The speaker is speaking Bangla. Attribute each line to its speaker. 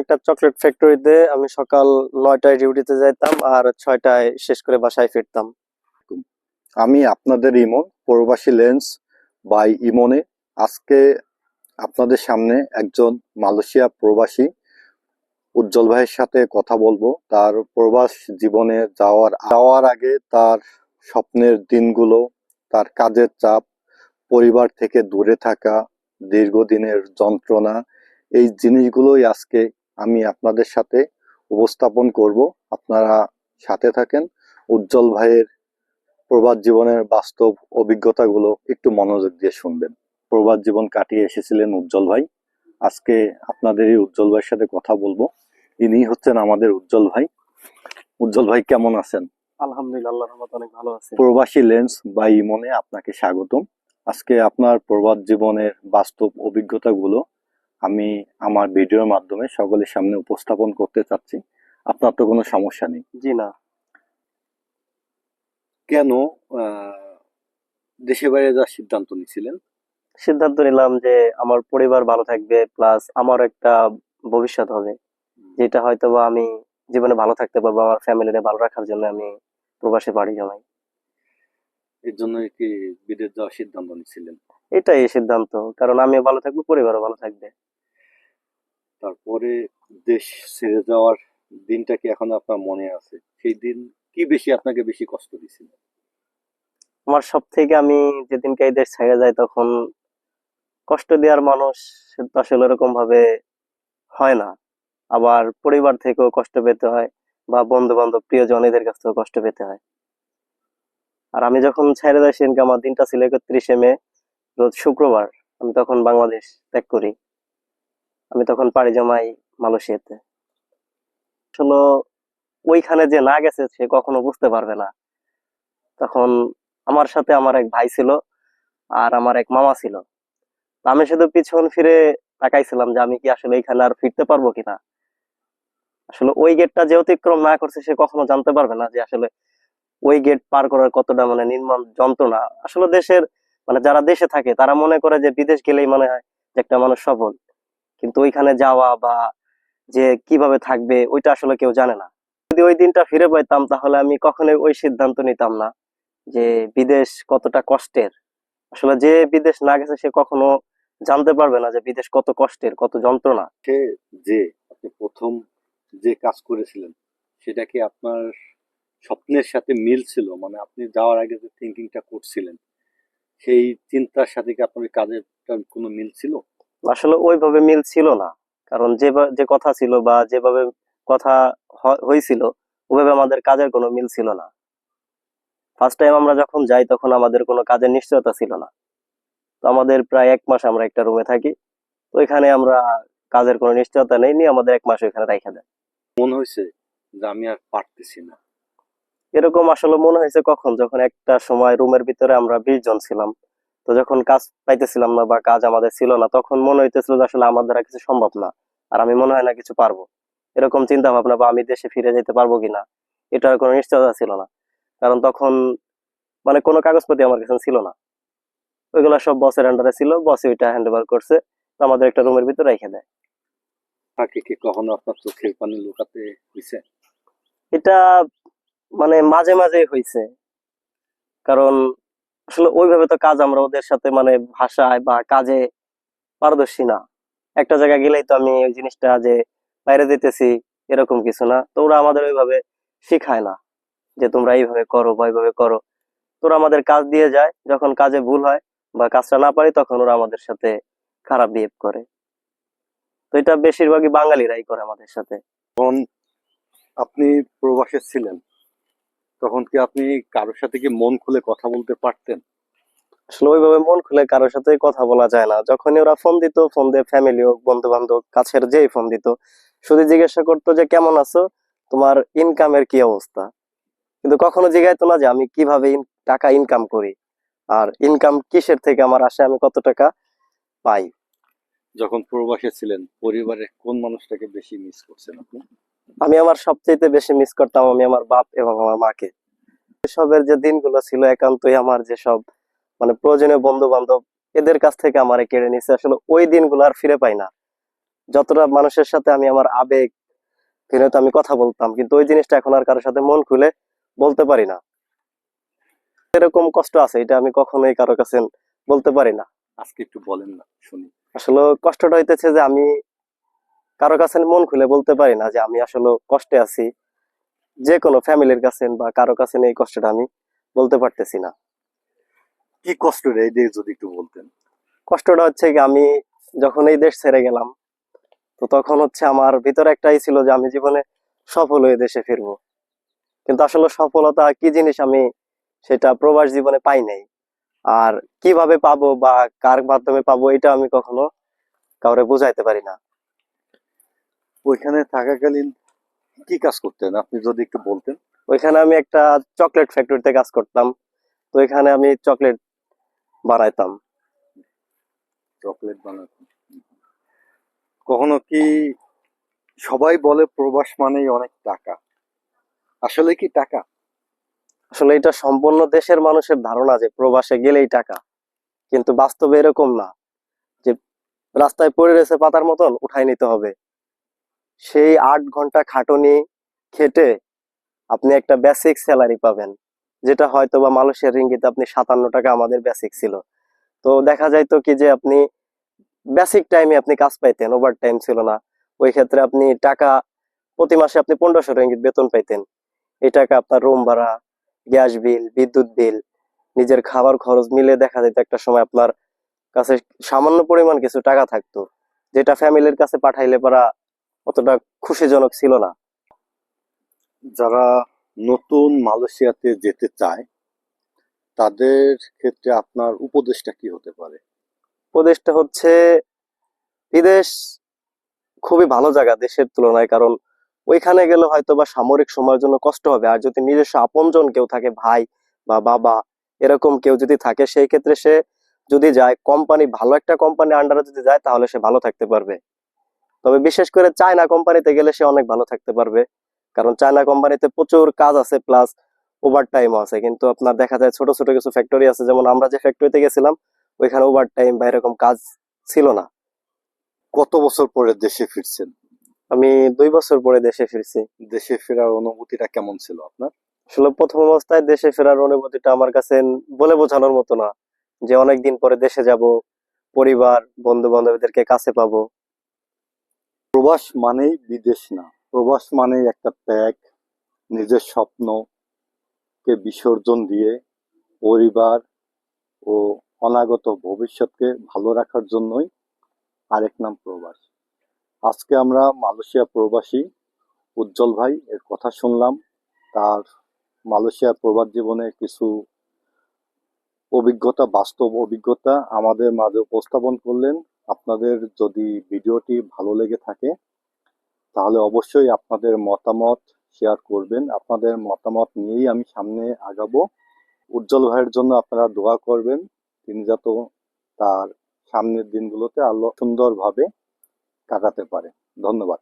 Speaker 1: একটা চকলেট ফ্যাক্টরিতে আমি সকাল নয়টায় ডিউটিতে যাইতাম আর ছয়টায় শেষ করে বাসায় ফিরতাম।
Speaker 2: আমি আপনাদের ইমন প্রবাসী লেন্স বাই ইমনে। আজকে আপনাদের সামনে একজন মালয়েশিয়া প্রবাসী উজ্জ্বল ভাইয়ের সাথে কথা বলব। তার প্রবাস জীবনে যাওয়ার যাওয়ার আগে তার স্বপ্নের দিনগুলো, তার কাজের চাপ, পরিবার থেকে দূরে থাকা, দীর্ঘদিনের যন্ত্রণা, এই জিনিসগুলোই আজকে আমি আপনাদের সাথে উপস্থাপন করব। আপনারা সাথে থাকেন। উজ্জ্বল ভাইয়ের প্রবাদ জীবনের বাস্তব অভিজ্ঞতাগুলো একটু মনোযোগ দিয়ে শুনবেন। প্রবাদ জীবন কাটিয়ে এসেছিলেন উজ্জ্বল ভাই। আজকে আপনাদের এই উজ্জ্বল ভাইয়ের সাথে কথা বলব। ইনি হচ্ছেন আমাদের উজ্জ্বল ভাই। উজ্জ্বল ভাই কেমন আছেন?
Speaker 1: আলহামদুলিল্লাহ অনেক ভালো আছে।
Speaker 2: প্রবাসী লেন্স বা ইমনে আপনাকে স্বাগতম। আজকে আপনার প্রবাদ জীবনের বাস্তব অভিজ্ঞতাগুলো আমি আমার ভিডিওর মাধ্যমে সকলের সামনে উপস্থাপন করতে চাচ্ছি। আপনার তো কোনো সমস্যা নেই।
Speaker 1: জি না।
Speaker 2: কেন দেশে বাইরে যাওয়ার সিদ্ধান্ত নিয়েছিলেন
Speaker 1: সিদ্ধান্ত নিলাম যে আমার পরিবার ভালো থাকবে প্লাস আমার একটা ভবিষ্যৎ হবে। যেটা হয়তো বা আমি জীবনে ভালো থাকতে পারব আমার ফ্যামিলিরে ভালো রাখার জন্য আমি প্রবাসে বাড়ি জমাই।
Speaker 2: এর জন্য কি বিদেশ যাওয়ার সিদ্ধান্ত নিয়েছিলেন
Speaker 1: এটাই সিদ্ধান্ত। কারণ আমিও ভালো থাকব পরিবারও ভালো থাকবে।
Speaker 2: তারপরে দেশ ছেড়ে যাওয়ার দিনটা কি এখন আপনার মনে আছে? সেই দিন কি বেশি আপনাকে বেশি কষ্ট দিয়েছিল
Speaker 1: আমার সব থেকে আমি যেদিনকে এই দেশ ছেড়ে যাই তখন কষ্ট দেওয়ার মানুষ আসলে এরকম ভাবে হয় না। আবার পরিবার থেকেও কষ্ট পেতে হয় বা বন্ধু বান্ধব প্রিয়জন এদের কাছ থেকেও কষ্ট পেতে হয়। আর আমি যখন ছেড়ে যাই সেদিনকে আমার দিনটা ছিল একত্রিশে মে, রোজ শুক্রবার আমি তখন বাংলাদেশ ত্যাগ করি। আমি তখন পাড়ি জমাই মালয়েশিয়াতে। আসলে ওইখানে যে না গেছে সে কখনো বুঝতে পারবে না। তখন আমার সাথে আমার এক ভাই ছিল আর আমার এক মামা ছিল। আমি শুধু পিছন ফিরে তাকাইছিলাম যে আমি কি আসলে এখানে আর ফিরতে পারব কিনা। আসলে ওই গেটটা যে অতিক্রম না করছে সে কখনো জানতে পারবে না যে আসলে ওই গেট পার করার কতটা মানে নির্মম যন্ত্রণা। আসলে দেশের মানে যারা দেশে থাকে তারা মনে করে যে বিদেশ গেলেই মনে হয় একটা মানুষ সফল। কিন্তু ওইখানে যাওয়া বা যে কীভাবে থাকবে, ওইটা আসলে কেউ জানে না। যদি ওই দিনটা ফিরে পাইতাম, তাহলে আমি কখনোই ওই সিদ্ধান্ত নিতাম না যে বিদেশ কতটা কষ্টের। আসলে যে বিদেশ না গেছে, সে কখনো জানতে পারবে না যে বিদেশ কত কষ্টের, কত যন্ত্রণা।
Speaker 2: সে যে আপনি প্রথম যে কাজ করেছিলেন, সেটা কি আপনার স্বপ্নের সাথে মিল ছিল? মানে আপনি যাওয়ার আগে যে থিঙ্কিংটা করছিলেন, সেই চিন্তার সাথে কি আপনার কাজের কোনো মিল ছিল?
Speaker 1: আসলে ওইভাবে মিল ছিল না। কারণ যে যে কথা ছিল বা যেভাবে কথা হয়েছিল ওভাবে আমাদের কাজের কোনো মিল ছিল না। ফার্স্ট টাইম আমরা যখন যাই তখন আমাদের কোনো কাজের নিশ্চয়তা ছিল না। তো আমাদের প্রায় এক মাস আমরা একটা রুমে থাকি। তো ওইখানে আমরা কাজের কোনো নিশ্চয়তা নেই নিয়ে আমাদের এক মাস ওইখানে রাখা দেয়।
Speaker 2: মনে হয়েছে যে আমি আর পারতেছি না।
Speaker 1: এরকম আসলে মনে হয়েছে কখন? যখন একটা সময় রুমের ভিতরে আমরা বিশ জন ছিলাম। তো যখন কাজ পাইতেছিলাম না বা কাজ আমাদের ছিল না তখন মনে হইতেছিল যে আসলে আমার দ্বারা কিছু সম্ভব না। আর আমি মনে হয় না কিছু পারব। এরকম চিন্তা ভাবনা বা আমি দেশে ফিরে যেতে পারব কিনা এটার কোনো নিশ্চয়তা ছিল না। কারণ তখন মানে কোনো কাগজপত্র আমার কাছে ছিল না। ওইগুলো সব বসের আন্ডারে ছিল বসে ওইটা হ্যান্ড ওভার করছে তো আমাদের একটা রুমের ভিতরে রেখে দেয়।
Speaker 2: তাকে কি কখনো আপনার চোখের পানি লুকাতে হয়েছে
Speaker 1: এটা মানে মাঝে মাঝে হয়েছে কারণ আসলে ওইভাবে তো কাজ আমরা ওদের সাথে মানে ভাষায় বা কাজে পারদর্শী না। একটা জায়গায় গেলেই তো আমি ওই জিনিসটা যে বাইরে যেতেছি এরকম কিছু না। তো ওরা আমাদের ওইভাবে শিখায় না যে তোমরা এইভাবে করো বা এইভাবে করো। তোরা আমাদের কাজ দিয়ে যায়। যখন কাজে ভুল হয় বা কাজটা না পারি তখন ওরা আমাদের সাথে খারাপ বিহেভ করে। তো এটা বেশিরভাগই বাঙালিরাই করে আমাদের সাথে।
Speaker 2: আপনি প্রবাসে ছিলেন। তখন কি আপনি কারোর সাথে কি মন খুলে কথা বলতে পারতেন?
Speaker 1: আসলে ওইভাবে মন খুলে কারোর সাথে কথা বলা যায় না। যখনই ওরা ফোন দিত ফোন দিয়ে ফ্যামিলি হোক বন্ধু বান্ধব কাছের যেই ফোন দিত শুধু জিজ্ঞাসা করতো যে কেমন আছো? তোমার ইনকামের কি অবস্থা? কিন্তু কখনো জিজ্ঞাইতো না যে আমি কীভাবে টাকা ইনকাম করি? আর ইনকাম কিসের থেকে আমার আসে? আমি কত টাকা পাই?
Speaker 2: যখন প্রবাসে ছিলেন পরিবারের কোন মানুষটাকে বেশি মিস করছেন আপনি?
Speaker 1: আমি আমার সবচেয়ে বেশি মিস করতাম আমি আমার বাপ এবং আমার মাকে। সবের যে দিনগুলো ছিল একান্তই আমার যে সব মানে প্রয়োজনীয় বন্ধু বান্ধব এদের কাছ থেকে আমারে কেড়ে নিছে। আসলে ওই দিনগুলো আর ফিরে পাই না। যতটা মানুষের সাথে আমি আমার আবেগ কিন্তু আমি কথা বলতাম কিন্তু ওই জিনিসটা এখন আর কারোর সাথে মন খুলে বলতে পারি না। এরকম কষ্ট আছে এটা আমি কখনোই কারও কাছে বলতে পারি না।
Speaker 2: আজকে একটু বলেন না শুনি।
Speaker 1: আসলে কষ্টটা হইতেছে যে আমি কারও কাছে মন খুলে বলতে পারি না যে আমি আসলে কষ্টে আছি। যে কোনো ফ্যামিলির কাছে বা কারও কাছে এই কষ্টটা আমি বলতে পারতেছি না।
Speaker 2: কি কষ্ট রে? এই যদি একটু বলতেন।
Speaker 1: কষ্টটা হচ্ছে কি আমি যখন এই দেশ ছেড়ে গেলাম তো তখন হচ্ছে আমার ভিতরে একটাই ছিল যে আমি জীবনে সফল হয়ে দেশে ফিরবো। কিন্তু আসলে সফলতা কি জিনিস আমি সেটা প্রবাস জীবনে পাই নাই। আর কীভাবে পাবো বা কার মাধ্যমে পাবো এটা আমি কখনো কাউরে বুঝাইতে পারি না।
Speaker 2: ওইখানে থাকাকালীন কি কাজ করতেন? আপনি যদি একটু বলতেন।
Speaker 1: ওইখানে আমি একটা চকলেট ফ্যাক্টরিতে কাজ করতাম। তো এখানে আমি চকলেট বানাইতাম।
Speaker 2: চকলেট কখনো কি সবাই বলে প্রবাস মানেই অনেক টাকা? আসলে কি টাকা?
Speaker 1: আসলে এটা সম্পূর্ণ দেশের মানুষের ধারণা যে প্রবাসে গেলেই টাকা। কিন্তু বাস্তবে এরকম না। যে রাস্তায় পড়ে রয়েছে পাতার মতন উঠাই নিতে হবে। সেই আট ঘণ্টা খাটনি খেটে আপনি একটা বেসিক স্যালারি পাবেন। যেটা হয়তো বা মালয়েশিয়ার রিঙ্গিতে আপনি সাতান্ন টাকা আমাদের বেসিক ছিল। তো দেখা যাইতো কি যে আপনি বেসিক টাইমে আপনি কাজ পাইতেন ওভার টাইম ছিল না। ওই ক্ষেত্রে আপনি টাকা প্রতি মাসে আপনি পনেরোশো রিঙ্গিত বেতন পাইতেন। এই টাকা আপনার রুম ভাড়া, গ্যাস বিল, বিদ্যুৎ বিল, নিজের খাবার খরচ মিলে দেখা যেত একটা সময় আপনার কাছে সামান্য পরিমাণ কিছু টাকা থাকতো। যেটা ফ্যামিলির কাছে পাঠাইলে পারা অতটা খুশিজনক ছিল না।
Speaker 2: যারা নতুন মালয়েশিয়াতে যেতে চায় তাদের ক্ষেত্রে আপনার উপদেশটা কি হতে পারে?
Speaker 1: উপদেশটা হচ্ছে বিদেশ খুবই ভালো জায়গা দেশের তুলনায় কারণ ওইখানে গেলে হয়তো বা সামরিক সময়ের জন্য কষ্ট হবে। আর যদি নিজস্ব আপনজন কেউ থাকে ভাই বা বাবা এরকম কেউ যদি থাকে সেই ক্ষেত্রে সে যদি যায় কোম্পানি ভালো একটা কোম্পানি আন্ডারে যদি যায় তাহলে সে ভালো থাকতে পারবে। তবে বিশেষ করে চায়না কোম্পানিতে গেলে সে অনেক ভালো থাকতে পারবে। কারণ চায়না কোম্পানিতে প্রচুর কাজ আছে প্লাস ওভার টাইমও আছে। কিন্তু আপনার দেখা যায় ছোট ছোট কিছু ফ্যাক্টরি আছে যেমন আমরা যে ফ্যাক্টরিতে গেছিলাম ওইখানে ওভার টাইম বা এরকম কাজ ছিল না।
Speaker 2: কত বছর পরে দেশে ফিরছেন?
Speaker 1: আমি দুই বছর পরে দেশে ফিরছি।
Speaker 2: দেশে ফেরার অনুভূতিটা কেমন ছিল আপনার?
Speaker 1: আসলে প্রথম অবস্থায় দেশে ফেরার অনুভূতিটা আমার কাছে বলে বোঝানোর মতো না যে অনেকদিন পরে দেশে যাব পরিবার বন্ধু বান্ধবীদেরকে কাছে পাবো।
Speaker 2: প্রবাস মানেই বিদেশ না। প্রবাস মানেই একটা ত্যাগ, নিজের স্বপ্নকে বিসর্জন দিয়ে পরিবার ও অনাগত ভবিষ্যৎকে ভালো রাখার জন্যই আরেক নাম প্রবাস। আজকে আমরা মালয়েশিয়া প্রবাসী উজ্জ্বল ভাই এর কথা শুনলাম। তার মালয়েশিয়া প্রবাস জীবনে কিছু অভিজ্ঞতা, বাস্তব অভিজ্ঞতা আমাদের মাঝে উপস্থাপন করলেন। আপনাদের যদি ভিডিওটি ভালো লেগে থাকে, তাহলে অবশ্যই আপনাদের মতামত শেয়ার করবেন। আপনাদের মতামত নিয়েই আমি সামনে আগাবো। উজ্জ্বল ভাইয়ের জন্য আপনারা দোয়া করবেন। তিনি যত তার সামনের দিনগুলোতে আলো সুন্দরভাবে কাটাতে পারে। ধন্যবাদ।